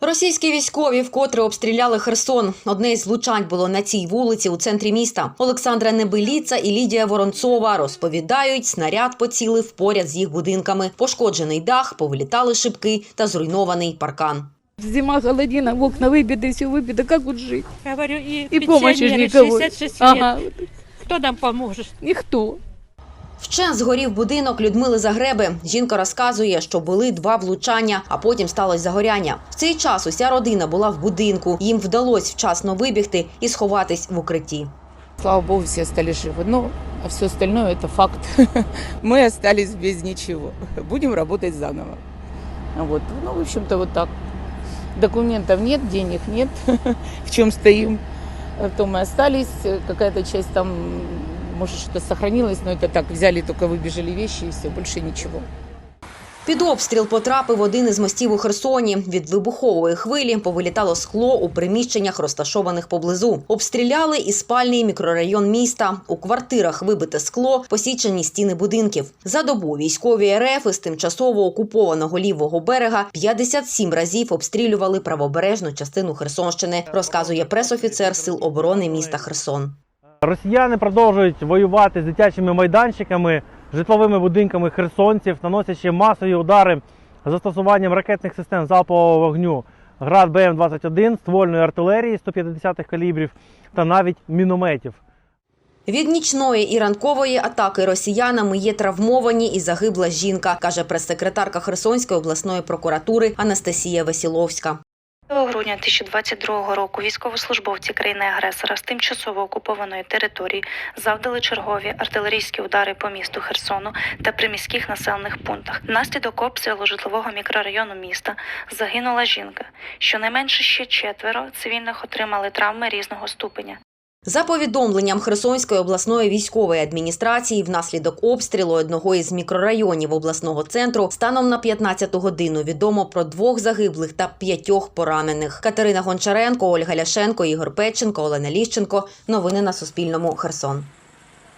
Російські військові вкотре обстріляли Херсон. Одне із влучань було на цій вулиці у центрі міста. Олександра Небеліца і Лідія Воронцова розповідають, снаряд поцілив поряд з їх будинками. Пошкоджений дах, повилітали шибки та зруйнований паркан. Зима холодина, в окна выбиты, все выбито. Как вот жить? Говорю, и, И помощи же никого. 66 лет. Ага, Кто нам поможет? никто. Вщен згорів будинок Людмили Загреби. Жінка розказує, що були два влучання, а потім сталося загоряння. В цей час уся родина була в будинку. Їм вдалося вчасно вибігти і сховатись в укритті. Слава богу, все остались живы. Ну, а все остальное это факт. Мы остались без ничего. Будем работать заново. Вот. Ну, в общем-то, вот так. Документов нет, денег нет. В чем стоим, в том и остались. Какая-то часть там, может, что-то сохранилось, но это так, взяли, только выбежали вещи и все, больше ничего. Під обстріл потрапив один із мостів у Херсоні. Від вибухової хвилі повилітало скло у приміщеннях, розташованих поблизу. Обстріляли і спальний мікрорайон міста. У квартирах вибите скло, посічені стіни будинків. За добу військові РФ із тимчасово окупованого лівого берега 57 разів обстрілювали правобережну частину Херсонщини, розказує пресофіцер Сил оборони міста Херсон. Росіяни продовжують воювати з дитячими майданчиками, житловими будинками херсонців, наносячи масові удари застосуванням ракетних систем залпового вогню град БМ-21, ствольної артилерії 150-х калібрів та навіть мінометів. Від нічної і ранкової атаки росіянами є травмовані і загибла жінка, каже прес-секретарка Херсонської обласної прокуратури Анастасія Весіловська. 2 грудня 2022 року військовослужбовці країни-агресора з тимчасово окупованої території завдали чергові артилерійські удари по місту Херсону та приміських населених пунктах. Внаслідок обстрілу житлового мікрорайону міста загинула жінка. Щонайменше ще четверо цивільних отримали травми різного ступеня. За повідомленням Херсонської обласної військової адміністрації, внаслідок обстрілу одного із мікрорайонів обласного центру станом на 15 годину відомо про двох загиблих та п'ятьох поранених. Катерина Гончаренко, Ольга Ляшенко, Ігор Петченко, Олена Ліщенко. Новини на Суспільному. Херсон.